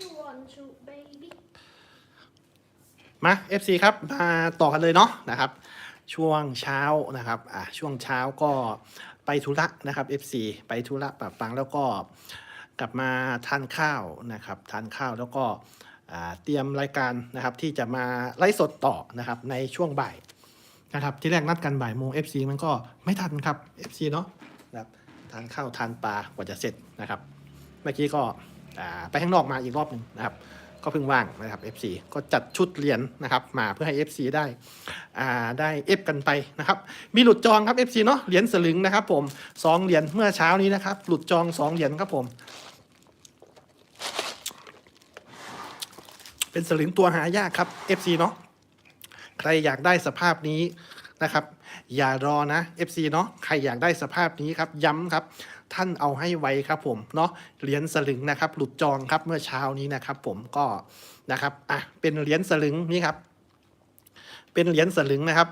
you want to baby มา FC ครับ มาต่อกันเลยเนาะนะครับ ช่วงเช้านะครับอ่าช่วงเช้าก็ไปธุระนะครับ FC ไปธุระปะปังแล้วก็กลับมาทานข้าวนะครับทานข้าวแล้วก็เตรียมรายการนะครับที่จะมาไลฟ์สดต่อนะครับในช่วงบ่ายนะครับที่แรกนัดกันบ่ายโมง FC มันก็ไม่ทันครับ FC เนาะนะครับทานข้าวทานปลากว่าจะเสร็จนะครับ เมื่อกี้ก็ ไปข้างนอกมาอีกรอบหนึ่งนะครับ ก็เพิ่งว่างนะครับ FC ก็จัดชุดเหรียญนะครับ มาเพื่อให้ FC ได้ได้เอฟกันไปนะครับ มีหลุดจองครับ FC เนาะเหรียญสลึงนะครับ ผมสองเหรียญเมื่อเช้านี้นะครับ หลุดจองสองเหรียญครับผมเป็นสลึงตัวหายากครับ FC เนาะใครอยากได้สภาพนี้นะครับ อย่ารอนะ FC เนาะใครอยากได้สภาพนี้ครับ ย้ำครับ ท่านเอาให้ไวครับผมเนาะเหรียญสลึงนะครับ หลุดจองครับเมื่อเช้านี้นะครับ ผมก็นะครับอะเป็นเหรียญสลึงนี่ครับ เป็นเหรียญสลึงนะครับ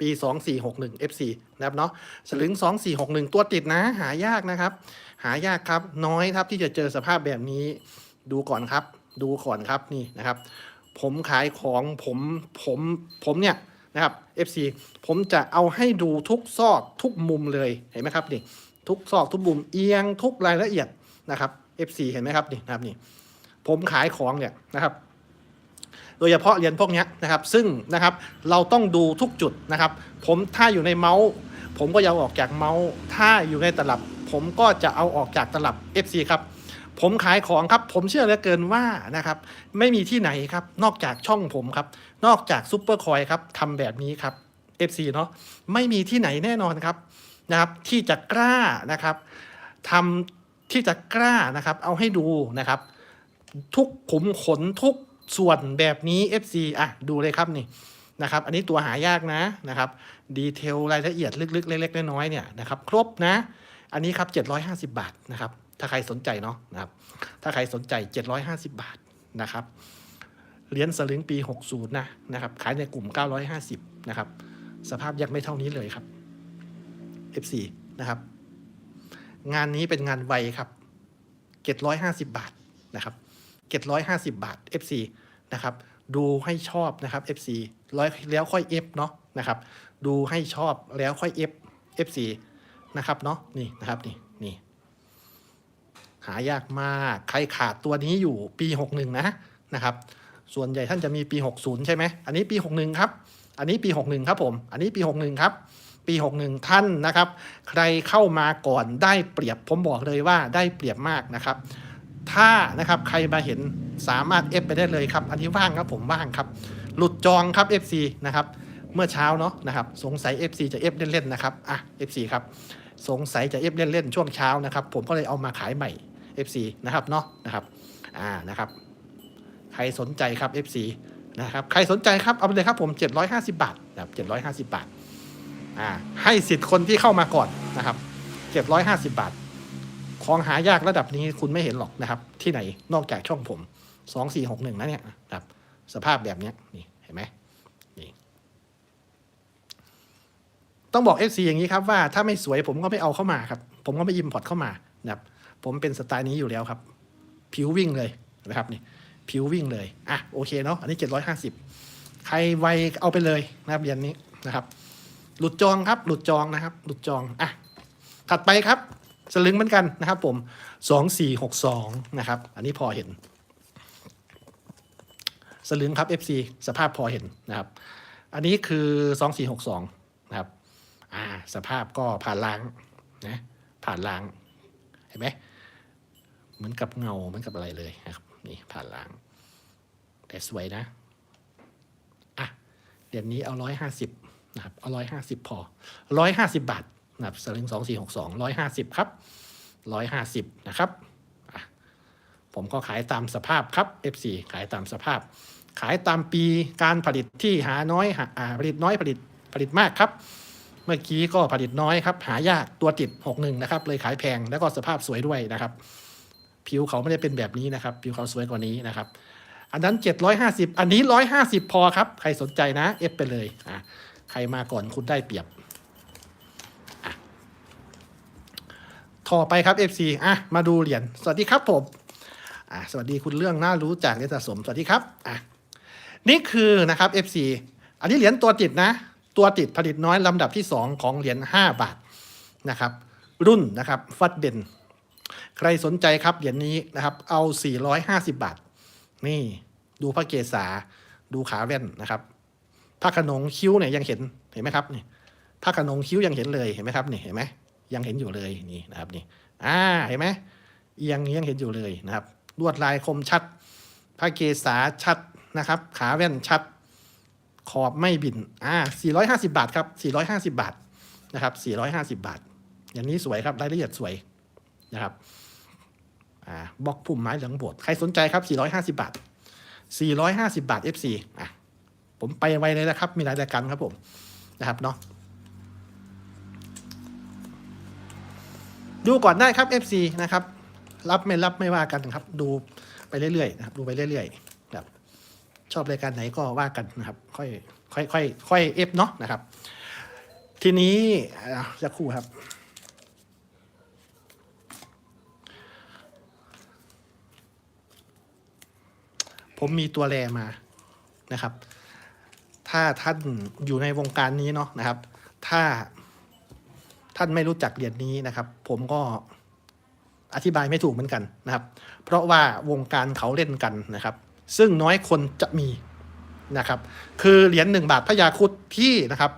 ปี 2461 FC นะครับเนาะสลึง 2461 ตัวติดนะ หายากนะครับ หายากครับ น้อยครับที่จะเจอสภาพแบบนี้ ดูก่อนครับ ดูก่อนครับนี่นะครับ ผมขายของผมผมผมเนี่ยนะครับ FC ผมจะเอาให้ดูทุกซอกทุกมุมเลยเห็นไหมครับนี่ ทุกซอกทุกมุมเอียงทุกรายละเอียดนะครับ FC เห็นไหมครับนี่นะครับนี่ผมขายของเนี่ยนะครับ โดยเฉพาะเหรียญพวกนี้นะครับ ซึ่งนะครับเราต้องดูทุกจุดนะครับ ผมถ้าอยู่ในเมาส์ ผมก็จะเอาออกจากเมาส์ ถ้าอยู่ในตลับ ผมก็จะเอาออกจากตลับ FC ครับผมขายของครับ ผมเชื่อเหลือเกินว่านะครับ ไม่มีที่ไหนครับ นอกจากช่องผมครับ นอกจากซุปเปอร์คอยครับทำแบบนี้ครับ FC เนาะไม่มีที่ไหนแน่นอนครับ นะครับที่จะกล้านะครับทำที่จะกล้านะครับเอาให้ดูนะครับ ทุกขุมขนทุกส่วนแบบนี้ FC อะดูเลยครับนี่นะครับอันนี้ตัวหายากนะนะครับดีเทลรายละเอียดลึกๆเล็กๆน้อยๆเนี่ยนะครับครบนะ อันนี้ครับ 750 บาทนะครับถ้าใครสนใจเนาะนะครับถ้าใครสนใจ 750 บาทนะครับเหรียญสลึงปี 60 นะนะครับขายในกลุ่ม 950 นะครับ สภาพยังไม่เท่านี้เลยครับ F4 นะครับ งานนี้เป็นงานไวครับ750 บาทนะครับ750 บาท FC นะครับ ดูให้ชอบนะครับ FC ร้อยแล้วค่อย F เนาะนะครับ ดูให้ชอบแล้วค่อย F FC นะครับเนาะนี่นะครับนี่นี่หายากมาก ใครขาดตัวนี้อยู่ปี 61 นะนะครับ ส่วนใหญ่ท่านจะมีปี 60 ใช่ไหม อันนี้ปี 61 ครับ อันนี้ปี 61 ครับผม อันนี้ปี 61 ครับ ปี 61 ท่านนะครับ ใครเข้ามาก่อนได้เปรียบผมบอกเลยว่าได้เปรียบมากนะครับ ถ้านะครับใครมาเห็นสามารถ F ไปได้เลยครับ อันนี้ว่างครับผมว่างครับ หลุดจองครับ FC นะครับ เมื่อเช้าเนาะนะครับ สงสัย FC จะ F เล่นๆนะครับอะ FC ครับสงสัยจะ F เล่นๆช่วงเช้านะครับ ผมก็เลยเอามาขายใหม่ FC นะครับเนาะนะครับอ่านะครับ ใครสนใจครับ FC นะครับใครสนใจครับเอาไปเลยครับผม 750 บาทนะครับ750 บาท อ่าให้สิทธิ์คนที่เข้ามาก่อนนะครับ750บาท ของหายากระดับนี้คุณไม่เห็นหรอกนะครับ ที่ไหนนอกจากช่องผม2461นะเนี่ยนะครับ สภาพแบบเนี้ยนี่เห็นไหมนี่ต้องบอก FC อย่างนี้ครับว่าถ้าไม่สวยผมก็ไม่เอาเข้ามาครับ ผมก็ไม่ยิมพอร์ตเข้ามานะครับผมเป็นสไตล์นี้อยู่แล้วครับ ผิววิ่งเลยนะครับนี่ผิววิ่งเลยอะโอเคเนาะอันนี้ 750 ใครไวเอาไปเลยนะครับเหรียญนี้นะครับ หลุดจองครับ หลุดจองนะครับ หลุดจองอะถัดไปครับ สลึงเหมือนกันนะครับ ผม2462นะครับ อันนี้พอเห็น สลึงครับ FC สภาพพอเห็นนะครับ อันนี้คือ2462นะครับ อ่า สภาพก็ผ่านล้างนะผ่านล้างเห็นไหมเหมือนกับเงาเหมือนกับอะไรเลยนะครับ นี่ผ่านล้างแต่สวยนะอะเดี๋ยวนี้เอาร้อยห้าสิบ นะครับเอาร้อยห้าสิบพอร้อยห้าสิบบาทนะครับสลิงสองสี่หกสองร้อยห้าสิบครับร้อยห้าสิบนะครับผมก็ขายตามสภาพครับ F4 ขายตามสภาพ ขายตามปีการผลิตที่หาน้อยหาอ่าผลิตน้อยผลิตผลิตมากครับ เมื่อกี้ก็ผลิตน้อยครับ หายากตัวติด61นะครับ เลยขายแพงแล้วก็สภาพสวยด้วยนะครับ ผิวเขาไม่ได้เป็นแบบนี้นะครับ ผิวเขาสวยกว่านี้นะครับ อันนั้น 750 อันนี้ 150 พอครับ ใครสนใจนะเอฟไปเลยอะ ใครมาก่อนคุณได้เปรียบอะต่อไปครับ FC อะ มาดูเหรียญ สวัสดีครับผม อะ สวัสดีคุณเรื่องน่ารู้จากเหรียญสสม สวัสดีครับ อะ นี่คือนะครับ FC อันนี้เหรียญตัวติดนะ ตัวติดผลิตน้อยลำดับที่ 2 ของเหรียญ5บาทนะครับ รุ่นนะครับฟัดเด่น ใครสนใจครับเหรียญนี้นะครับ เอา 450 บาท นี่ดูพระเกศาดูขาแว่นนะครับ พระขนงคิ้วเนี่ยยังเห็นเห็นไหมครับนี่พระขนงคิ้วยังเห็นเลยเห็นไหมครับนี่เห็นไหมยังเห็นอยู่เลยนี่นะครับนี่อ่าเห็นไหมเอียงยังเห็นอยู่เลยนะครับลวดลายคมชัดพระเกศาชัดนะครับ ขาแว่นชัด ขอบไม่บินอ่า450 บาทครับ450 บาทนะครับ450 บาท อย่างนี้สวยครับรายละเอียดสวยนะครับอ่าบล็อกพุ่มไม้เหลืองโบดใครสนใจครับ 450 บาท 450 บาท FC อะ ผมไปไวเลยนะครับ มีหลายรายการครับผมนะครับเนาะดูก่อนได้ครับ FC นะครับ รับไม่รับไม่ว่ากันครับ ดูไปเรื่อยๆนะครับ ดูไปเรื่อยๆแบบชอบรายการไหนก็ว่ากันนะครับ ค่อยค่อยค่อยค่อยเอฟเนาะนะครับ ทีนี้จะคู่ครับผมมีตัวแรมานะครับ ถ้าท่านอยู่ในวงการนี้เนาะนะครับ ถ้าท่านไม่รู้จักเหรียญนี้นะครับ ผมก็อธิบายไม่ถูกเหมือนกันนะครับ เพราะว่าวงการเขาเล่นกันนะครับ ซึ่งน้อยคนจะมีนะครับ คือเหรียญหนึ่งบาทพระยาคุดที่นะครับ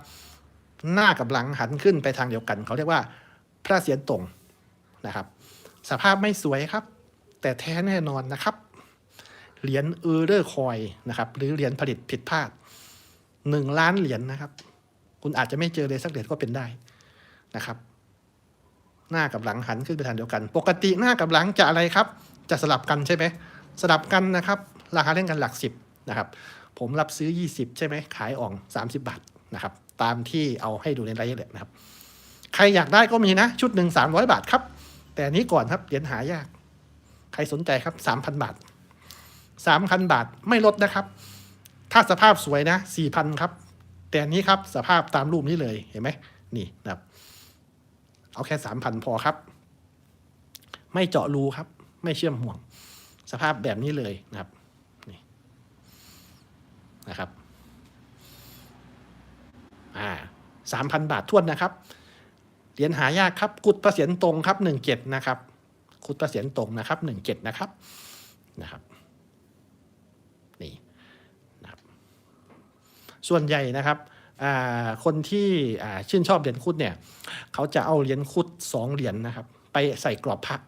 หน้ากับหลังหันขึ้นไปทางเดียวกัน เขาเรียกว่าพระเสียรตรงนะครับ สภาพไม่สวยครับ แต่แท้แน่นอนนะครับ เหรียญเออร์เรอร์คอยนะครับ หรือเหรียญผลิตผิดพลาด หนึ่งล้านเหรียญนะครับ คุณอาจจะไม่เจอเลยสักเหรียญก็เป็นได้นะครับ หน้ากับหลังหันขึ้นไปทางเดียวกัน ปกติหน้ากับหลังจะอะไรครับ จะสลับกันใช่ไหมสลับกันนะครับ ราคาเล่นกันหลักสิบนะครับ ผมรับซื้อ 20 ใช่ไหมขายอ่อง 30 บาทนะครับ ตามที่เอาให้ดูในไลฟ์เลยนะครับ ใครอยากได้ก็มีนะ ชุดหนึ่ง300 บาทครับ แต่นี้ก่อนครับเหรียญหายาก ใครสนใจครับ 3,000 บาทสามพันบาทไม่ลดนะครับ ถ้าสภาพสวยนะสี่พันครับ แต่อันนี้ครับสภาพตามรูปนี้เลยเห็นไหมนี่นะครับ เอาแค่สามพันพอครับ ไม่เจาะรูครับ ไม่เชื่อมห่วง สภาพแบบนี้เลยนะครับนี่นะครับอ่าสามพันบาททวนนะครับเหรียญหายากครับ กุดประเสียนตรงครับหนึ่งเจ็ดนะครับ กุดประเสียนตรงนะครับหนึ่งเจ็ดนะครับนะครับ นี่นะครับ ส่วนใหญ่นะครับคนที่ชื่นชอบเหรียญคุดเนี่ยเขาจะเอาเหรียญคุดสองเหรียญนะครับไปใส่กรอบพัก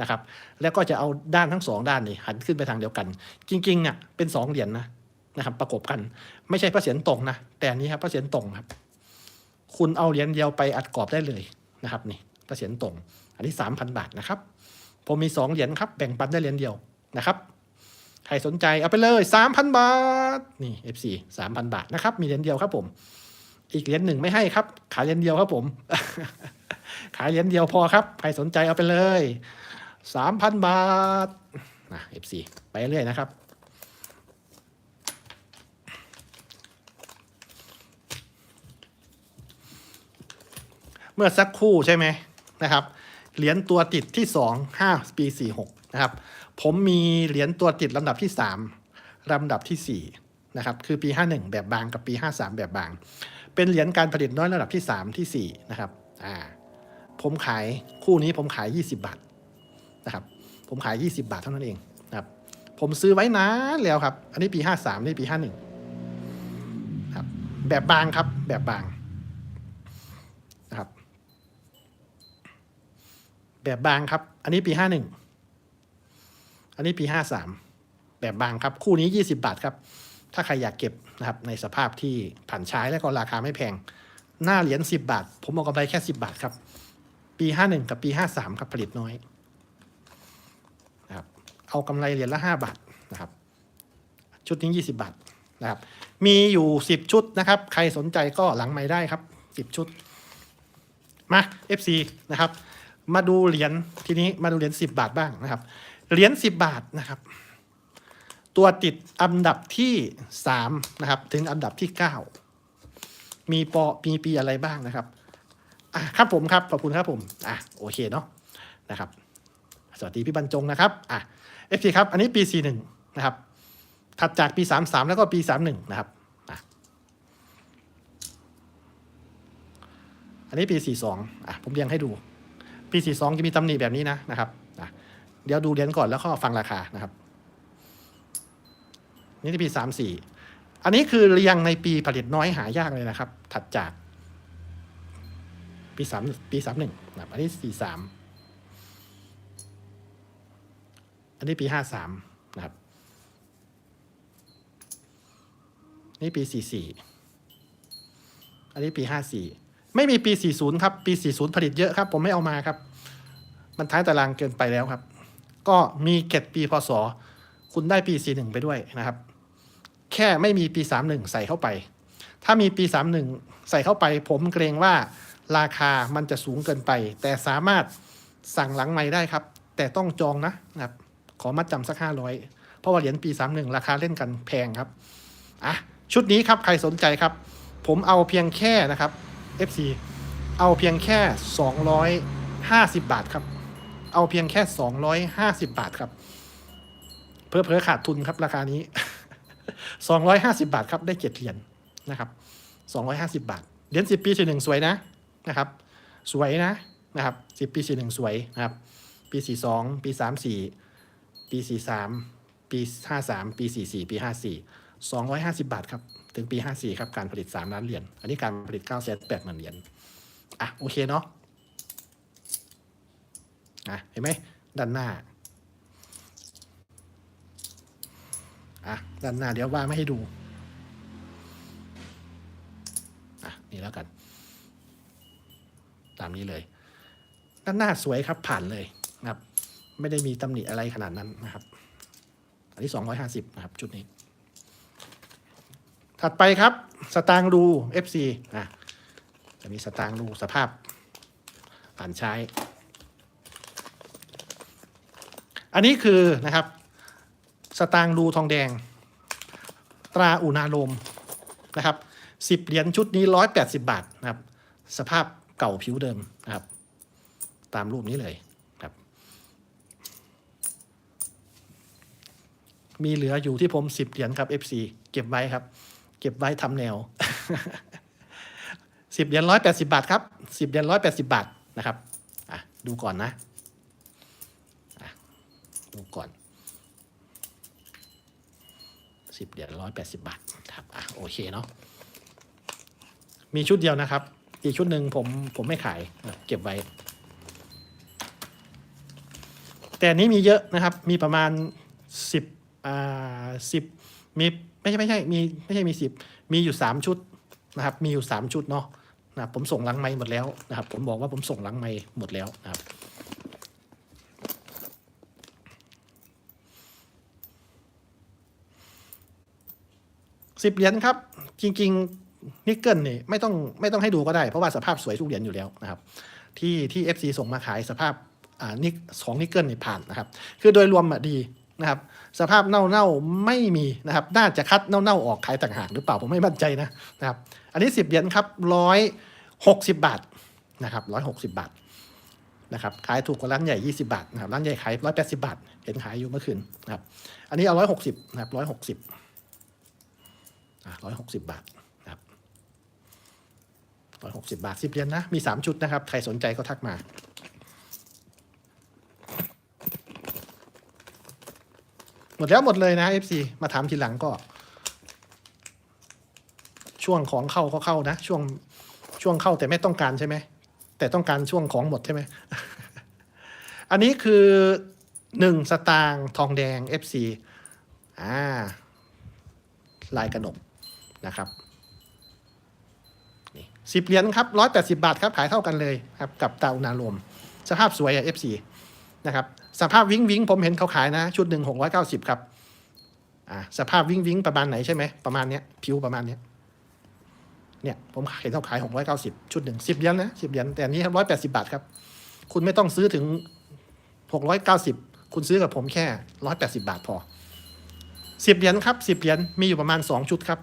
นะครับแล้วก็จะเอาด้านทั้งสองด้านนี่หันขึ้นไปทางเดียวกัน จริงๆเนี่ยเป็นสองเหรียญนะนะครับประกบกัน ไม่ใช่พระเศียรตรงนะแต่อันนี้ครับพระเศียรตรงครับ คุณเอาเหรียญเดียวไปอัดกรอบได้เลยนะครับนี่พระเศียรตรง อันนี้สามพันบาทนะครับผมมีสองเหรียญครับแบ่งปันได้เหรียญเดียวนะครับ ครสนใจเอาไปเลยสามพันบาท นี่ FC สามพันบาทนะครับ มีเหรียญเดียวครับผม อีกเหรียญหนึ่งไม่ให้ครับ ขายเหรียญเดียวครับผม ขายเหรียญเดียวพอครับ ใครสนใจเอาไปเลยสามพันบาทนะ FC ไปเรื่อยนะครับเมื่อสักครู่ใช่ไหมนะครับ เหรียญตัวติดที่สองห้าปีสี่หกนะครับ ผมมีเหรียญตัวติดลำดับที่สามลำดับที่สี่นะครับ คือปีห้าหนึ่งแบบบางกับปีห้าสามแบบบาง เป็นเหรียญการผลิตน้อยระดับที่สามที่สี่นะครับ อ่า ผมขายคู่นี้ผมขายยี่สิบาทนะครับ ผมขายยี่สิบาทเท่านั้นเองนะครับ ผมซื้อไว้นานแล้วครับ อันนี้ปีห้าสามนี่ปีห้าหนึ่งครับ แบบบางครับ แบบบางนะครับ แบบบางครับ อันนี้ปีห้าหนึ่ง อันนี้ปีห้าสามแบบบางครับ คู่นี้ยี่สิบาทครับ ถ้าใครอยากเก็บนะครับในสภาพที่ผ่านใช้และก็ราคาไม่แพง หน้าเหรียญสิบาท ผมเอากำไรแค่สิบาทครับ ปีห้าหนึ่งกับปีห้าสามครับผลิตน้อยนะครับเอากำไรเหรียญละห้าบาทนะครับชุดนี้ยี่สิบาทนะครับมีอยู่สิบชุดนะครับ ใครสนใจก็หลังไม่ได้ครับสิบชุดมา FC นะครับ มาดูเหรียญทีนี้มาดูเหรียญสิบาทบ้างนะครับ เหรียญสิบาทนะครับ ตัวติดอันดับที่สามนะครับ ถึงอันดับที่เก้ามีปอมีปีอะไรบ้างนะครับอะครับผมครับขอบคุณครับผมอะโอเคเนาะนะครับ สวัสดีพี่บรรจงนะครับอะ FC ครับ อันนี้ปี41นะครับ ถัดจากปี33แล้วก็ปี31นะครับอันนี้ปี 42 อะ ผมเรียงให้ดู ปี 42 จะมีตำหนิแบบนี้นะนะครับ เดี๋ยวดูเหรียญก่อนแล้วก็ฟังราคานะครับนี่ที่ปี34อันนี้คือเรียงในปีผลิตน้อยหายากเลยนะครับ ถัดจากปีสามปีสามหนึ่งนะครับอันนี้สี่สามอันนี้ปีห้าสามนะครับ นี่ปีสี่สี่อันนี้ปีห้าสี่ไม่มีปีสี่ศูนย์ครับ ปีสี่ศูนย์ผลิตเยอะครับ ผมไม่เอามาครับ มันท้ายตารางเกินไปแล้วครับ ก็มีเก็ดปีพศ คุณได้ปีสี่หนึ่งไปด้วยนะครับ แค่ไม่มีปีสามหนึ่งใส่เข้าไป ถ้ามีปีสามหนึ่งใส่เข้าไป ผมเกรงว่าราคามันจะสูงเกินไป แต่สามารถสั่งหลังไม่ได้ครับ แต่ต้องจองนะนะครับ ขอมัดจำสักห้าร้อยเพราะว่าเหรียญปีสามหนึ่งราคาเล่นกันแพงครับอะชุดนี้ครับใครสนใจครับ ผมเอาเพียงแค่นะครับ FC เอาเพียงแค่สองร้อยห้าสิบบาทครับ เอาเพียงแค่สองร้อยห้าสิบบาทครับ เพื่อเพอๆขาดทุนครับราคานี้สองร้อยห้าสิบาทครับได้เจ็ดเหรียญนะครับสองร้อยห้าสิบาท เหรียญสิบปีสี่หนึ่งสวยนะนะครับ สวยนะนะครับสิบปีสี่หนึ่งสวยนะครับ ปีสี่สองปีสามสี่ปีสี่สามปีห้าสามปีสี่สี่ปีห้าสี่สองร้อยห้าสิบาทครับ ถึงปีห้าสี่ครับ การผลิตสามล้านเหรียญ อันนี้การผลิตเก้าแสนแปดหมื่นเหรียญ อะ โอเคเนาะะเห็นไหมด้านหน้าอะด้านหน้าเดี๋ยวว่าไม่ให้ดูอะนี่แล้วกัน ตามนี้เลย ด้านหน้าสวยครับผ่านเลยนะครับ ไม่ได้มีตำหนิอะไรขนาดนั้นนะครับ อันนี้สองร้อยห้าสิบนะครับชุดนี้ ถัดไปครับ สตางค์ดู FC นะจะมีสตางค์ดูสภาพผ่านใช้ อันนี้คือนะครับ สตางค์ดูทองแดง ตราอุณาโลมนะครับสิบเหรียญชุดนี้ร้อยแปดสิบาทนะครับ สภาพเก่าผิวเดิมนะครับ ตามรูปนี้เลยครับ มีเหลืออยู่ที่ผมสิบเหรียญครับ FC เก็บไว้ครับ เก็บไว้ทำแนวสิบเหรียญร้อยแปดสิบาทครับสิบเหรียญร้อยแปดสิบาทนะครับ อะ ดูก่อนนะ ดูก่อนสิบเหรียญร้อยแปดสิบาทครับอะโอเคเนาะมีชุดเดียวนะครับ อีกชุดหนึ่งผมผมไม่ขายเก็บไว้ แต่นี้มีเยอะนะครับ มีประมาณสิบอ่าสิบมีไม่ใช่ไม่ใช่มีไม่ใช่มีสิบมีอยู่สามชุดนะครับ มีอยู่สามชุดเนาะนะผมส่งลังไม้หมดแล้วนะครับ ผมบอกว่าผมส่งลังไม้หมดแล้วนะครับ สิบเหรียญครับ จริง ๆ นิกเกิลนี่ไม่ต้องไม่ต้องให้ดูก็ได้ เพราะว่าสภาพสวยทุกเหรียญอยู่แล้วนะครับ ที่ที่ FC ส่งมาขายสภาพอ่านิกของนิกเกิลนี่ผ่านนะครับ คือโดยรวมอะดีนะครับ สภาพเน่าๆไม่มีนะครับ น่าจะคัดเน่าๆออกขายต่างหากหรือเปล่าผมไม่มั่นใจนะนะครับ อันนี้สิบเหรียญครับร้อยหกสิบบาทนะครับร้อยหกสิบบาทนะครับขายถูกกว่าร้านใหญ่ยี่สิบาทนะครับร้านใหญ่ขายร้อยแปดสิบาท เห็นขายอยู่เมื่อคืนนะครับอันนี้เอาร้อยหกสิบนะครับร้อยหกสิบ ร้อยหกสิบบาทนะครับร้อยหกสิบาทสิบเหรียญนะ มีสามชุดนะครับ ใครสนใจก็ทักมาหมดแล้วหมดเลยนะ FC มาถามทีหลังก็ ช่วงของเข้าก็เข้านะ ช่วงช่วงเข้าแต่ไม่ต้องการใช่ไหมแต่ต้องการช่วงของหมดใช่ไหมอันนี้คือหนึ่งสตางค์ทองแดง FC อ่าลายกระหนก นะครับนี่สิบเหรียญครับร้อยแปดสิบาทครับขายเท่ากันเลยครับกับตานาลมสภาพสวยอะ F4 นะครับสภาพวิ้งวิ้งผมเห็นเขาขายนะ ชุดหนึ่งหกร้อยเก้าสิบครับอ่าสภาพวิ้งวิ้งประมาณไหนใช่ไหมประมาณเนี้ยผิวประมาณเนี้ยเนี่ยผมเห็นเขาขายหกร้อยเก้าสิบชุดหนึ่งสิบเหรียญนะสิบเหรียญแต่อันนี้ร้อยแปดสิบาทครับ คุณไม่ต้องซื้อถึงหกร้อยเก้าสิบคุณซื้อกับผมแค่ร้อยแปดสิบาทพอสิบเหรียญครับสิบเหรียญมีอยู่ประมาณสองชุดครับ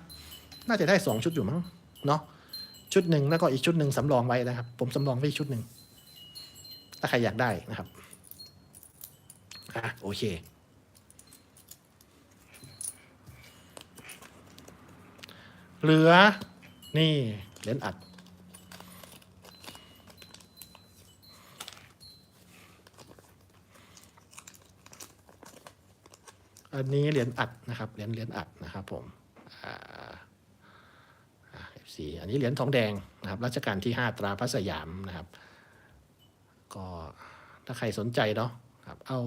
น่าจะได้สองชุดอยู่มั้งเนาะชุดหนึ่งแล้วก็อีกชุดหนึ่งสำรองไว้นะครับ ผมสำรองไว้ชุดหนึ่งถ้าใครอยากได้นะครับอะโอเค เหลือนี่เหรียญอัด อันนี้เหรียญอัดนะครับเหรียญเหรียญอัดนะครับผม F4 อันนี้เหรียญทองแดงนะครับรัชกาลที่ 5 ตราพระสยามนะครับ ก็ถ้าใครสนใจเนาะครับเอา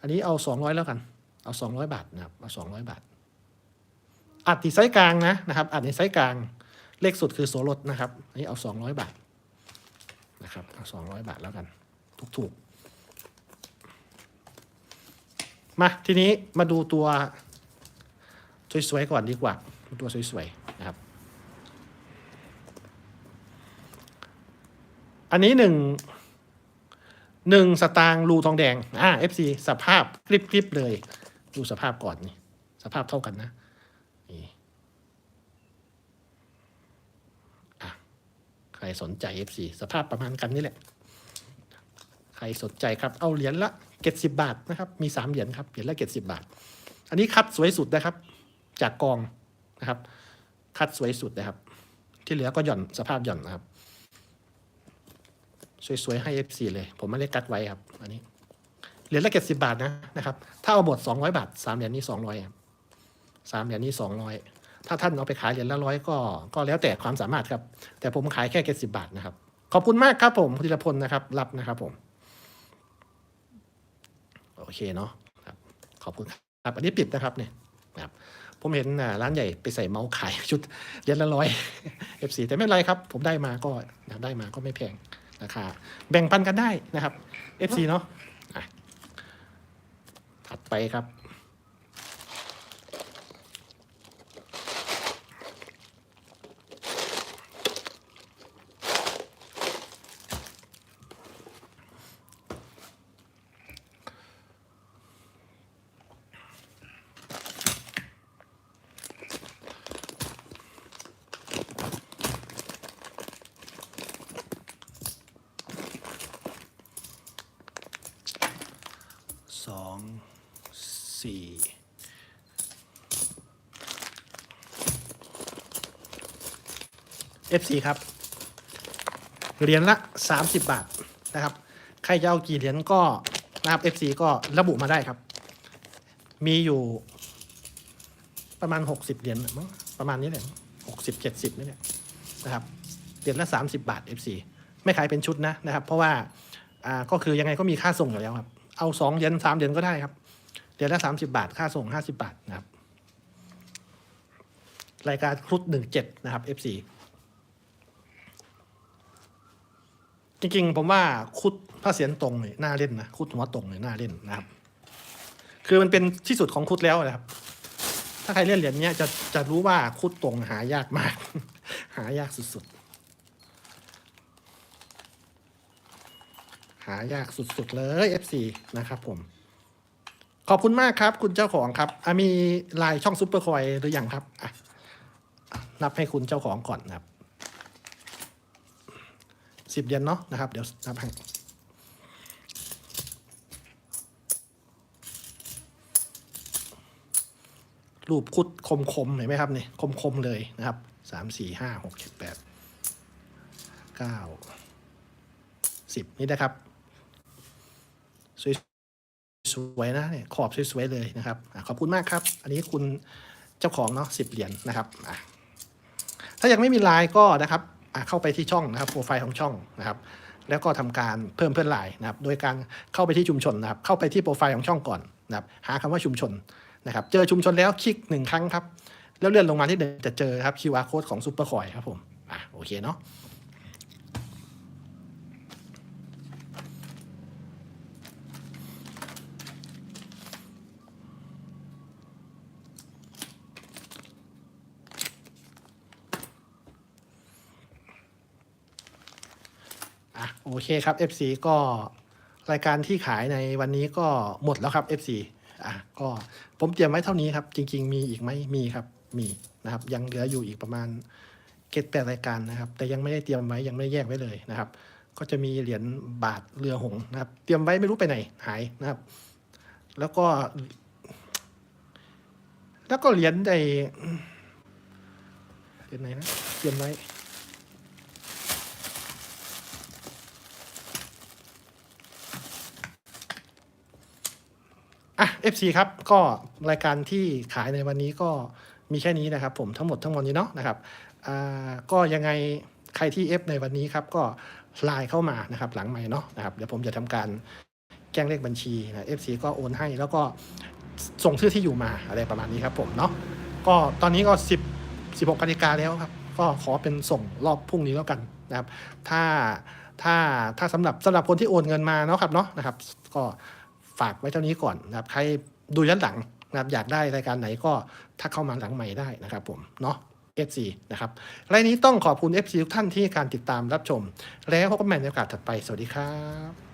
อันนี้เอา 200 แล้วกัน เอา 200 บาทนะครับเอา200 บาท อัดที่ไซส์กลางนะนะครับ อัดในไซส์กลางเลขสุดคือโสรถนะครับ อันนี้เอา 200 บาทนะครับเอา200 บาทแล้วกัน ถูกๆมาทีนี้มาดูตัวสวยๆก่อนดีกว่า ตัวสวยๆนะครับ อันนี้หนึ่งหนึ่งสตางค์รูทองแดง อ่า FC สภาพคลิปคลิปเลย ดูสภาพก่อนนี่ สภาพเท่ากันนะนี่อะใครสนใจ FC สภาพประมาณกันนี่แหละ ใครสนใจครับ เอาเหรียญละเจ็ดสิบาทนะครับ มีสามเหรียญครับ เหรียญละเจ็ดสิบาท อันนี้คัดสวยสุดนะครับ จากกองนะครับ คัดสวยสุดนะครับ ที่เหลือก็หย่อนสภาพหย่อนนะครับ สวยๆให้ FC เลยผมไม่ได้กัดไว้ครับ อันนี้เหรียญละเจ็ดสิบาทนะนะครับถ้าเอาหมดสองร้อยบาทสามเหรียญนี้สองร้อยครับสามเหรียญนี้สองร้อยถ้าท่านเอาไปขายเหรียญละร้อยก็ก็แล้วแต่ความสามารถครับ แต่ผมขายแค่เจ็ดสิบาทนะครับ ขอบคุณมากครับผมธีรพลนะครับ รับนะครับผม โอเคเนาะครับขอบคุณครับ อันนี้ปิดนะครับเนี่ยครับผมเห็นร้านใหญ่ไปใส่เมาส์ขายชุดเหรียญละร้อย F4 แต่ไม่เป็นไรครับ ผมได้มาก็ได้มาก็ไม่แพง ราคาแบ่งปันกันได้นะครับ FC เนาะถัดไปครับ สองสี่ เอฟซีครับ เหรียญละ 30 บาทนะครับ ใครจะเอากี่เหรียญก็นะครับ FC ก็ระบุมาได้ครับ มีอยู่ประมาณ 60 เหรียญมั้งประมาณนี้แหละหกสิบเจ็ดสิบนี่แหละนะครับเหรียญละ 30 บาท FC ไม่ขายเป็นชุดนะนะครับ เพราะว่าอ่าก็คือยังไงก็มีค่าส่งอยู่แล้วครับ เอาสองเหรียญสามเหรียญก็ได้ครับเหรียญละสามสิบาท ค่าส่งห้าสิบาทนะครับรายการครุฑหนึ่งเจ็ดนะครับ FC จริงๆ ผมว่าคุดพระเสียนตรงเนี่ยน่าเล่นนะคุดหัวตรงเนี่ยน่าเล่นนะครับ คือมันเป็นที่สุดของคุดแล้วนะครับ ถ้าใครเล่นเหรียญเนี้ยจะจะรู้ว่าคุดตรงหายากมาก หายากสุดๆ หายากสุดๆเลย FC นะครับผม ขอบคุณมากครับ คุณเจ้าของครับมีลน์ช่องซุปเปอร์คอยหรือยังครับอะนับให้คุณเจ้าของก่อนนะครับ สิบเยนเนาะนะครับ เดี๋ยวนับให้รูปคุดคมๆเห็นไหมครับนี่คมๆเลยนะครับสามสี่ห้าหกเจ็ดแปดเก้าสิบนี่นะครับ สวยสวยนะเนี่ยขอบสวยๆเลยนะครับอขอบคุณมากครับ อันนี้คุณเจ้าของเนาะสิบเหรียญนะครับ ถ้ายังไม่มีไลน์ก็นะครับ เข้าไปที่ช่องนะครับโปรไฟล์ของช่องนะครับ แล้วก็ทำการเพิ่มเพื่อนไลน์นะครับ โดยการเข้าไปที่ชุมชนนะครับ เข้าไปที่โปรไฟล์ของช่องก่อนนะครับ หาคำว่าชุมชนนะครับ เจอชุมชนแล้วคลิกหนึ่งครั้งครับ แล้วเลื่อนลงมาที่เดิมจะเจอครับ QR code ของซูเปอร์คอยครับผม อะโอเคเนาะ อะโอเคครับ FC ก็รายการที่ขายในวันนี้ก็หมดแล้วครับ FC อะก็ผมเตรียมไว้เท่านี้ครับ จริง ๆ มีอีกไหมมีครับมีนะครับ ยังเหลืออยู่อีกประมาณเกตแปดรายการนะครับ แต่ยังไม่ได้เตรียมไว้ยังไม่ได้แยกไว้เลยนะครับ ก็จะมีเหรียญบาทเรือหงนะครับ เตรียมไว้ไม่รู้ไปไหนหายนะครับ แล้วก็ แล้วก็เหรียญในเป็นไหนนะเตรียมไว้ อะ FC ครับ ก็รายการที่ขายในวันนี้ก็มีแค่นี้นะครับ ผมทั้งหมดทั้งมวลนี้เนาะนะครับอ่าก็ยังไงใครที่ F ในวันนี้ครับก็ไลน์เข้ามานะครับ หลังใหม่เนาะนะครับเดี๋ยวผมจะทำการแจ้งเลขบัญชีนะ FC ก็โอนให้แล้วก็ส่งชื่อที่อยู่มาอะไรประมาณนี้ครับผมเนาะก็ตอนนี้ก็ 10 16นาฬิกาแล้วครับ ก็ขอเป็นส่งรอบพรุ่งนี้แล้วกันนะครับ ถ้าถ้าถ้าสำหรับสำหรับคนที่โอนเงินมาเนาะครับเนาะนะครับ ก็ ฝากไว้เท่านี้ก่อนนะครับใครดูย้อนหลังนะครับอยากได้รายการไหนก็ทักเข้ามาหลังใหม่ได้นะครับผมเนาะ FC นะครับรายนี้ต้องขอบคุณ FC ทุกท่านที่การติดตามรับชม แล้วพบกันใหม่ในโอกาสถัดไป สวัสดีครับ